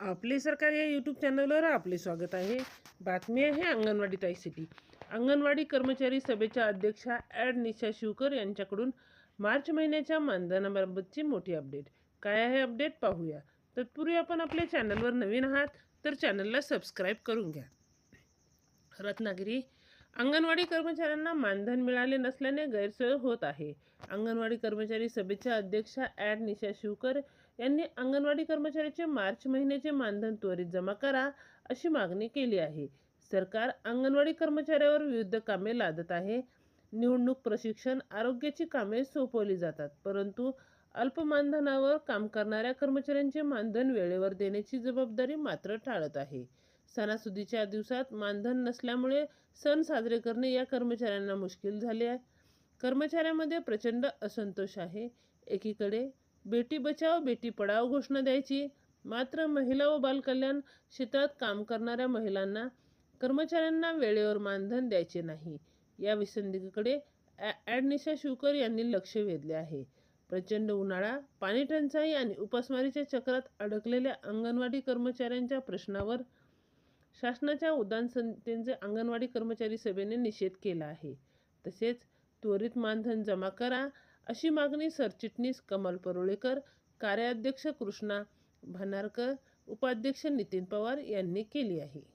आपले सरकार या यूट्यूब चॅनलवर आपले स्वागत आहे. बातमी आहे अंगणवाडी ताईसाठी अंगणवाडी कर्मचारी सभेच्या अध्यक्षा ॲड निशा शिवकर यांच्याकडून मार्च महिन्याच्या मानधनाबाबतची मोठी अपडेट काय आहे अपडेट पाहूया. तत्पूर्वी आपण आपल्या चॅनलवर नवीन आहात तर चॅनलला सबस्क्राईब करून घ्या. रत्नागिरी अंगणवाडी कर्मचाऱ्यांना मानधन मिळाले नसल्याने गैरसोय होत आहे. अंगणवाडी कर्मचारी सभेच्या अध्यक्षा ॲड निशा शिवकर यांनी अंगणवाडी कर्मचाऱ्याचे मार्च महिन्याचे मानधन त्वरित जमा करा अशी मागणी केली आहे. सरकार अंगणवाडी कर्मचाऱ्यावर विविध कामे लादत आहे. निवडणूक प्रशिक्षण आरोग्याची कामे सोपवली जातात परंतु अल्प मानधनावर काम करणाऱ्या कर्मचाऱ्यांचे मानधन वेळेवर देण्याची जबाबदारी मात्र टाळत आहे. सणासुदीच्या दिवसात मानधन नसल्यामुळे सण साजरे करणे या कर्मचाऱ्यांना मुश्किल झाले आहे. कर्मचाऱ्यांमध्ये प्रचंड असंतोष आहे. एकीकडे बेटी बचाव बेटी पढाव घोषणा द्यायची मात्र महिला व बालकल्याण क्षेत्रात काम करणाऱ्या महिलांना कर्मचाऱ्यांना वेळेवर मानधन द्यायचे नाही. या विसंगतीकडे ॲ- ॲडनिशा शिवकर यांनी लक्ष वेधले आहे. प्रचंड उन्हाळा पाणी टंचाई आणि उपासमारीच्या चक्रात अडकलेल्या अंगणवाडी कर्मचाऱ्यांच्या प्रश्नावर शासनाच्या उदासीनतेचे अंगणवाडी कर्मचारी सभेने निषेध केला आहे. तसेच त्वरित मानधन जमा करा अशी मागणी सरचिटणीस कमल परुळेकर कार्याध्यक्ष कृष्णा भानारकर उपाध्यक्ष नितीन पवार यांनी केली आहे.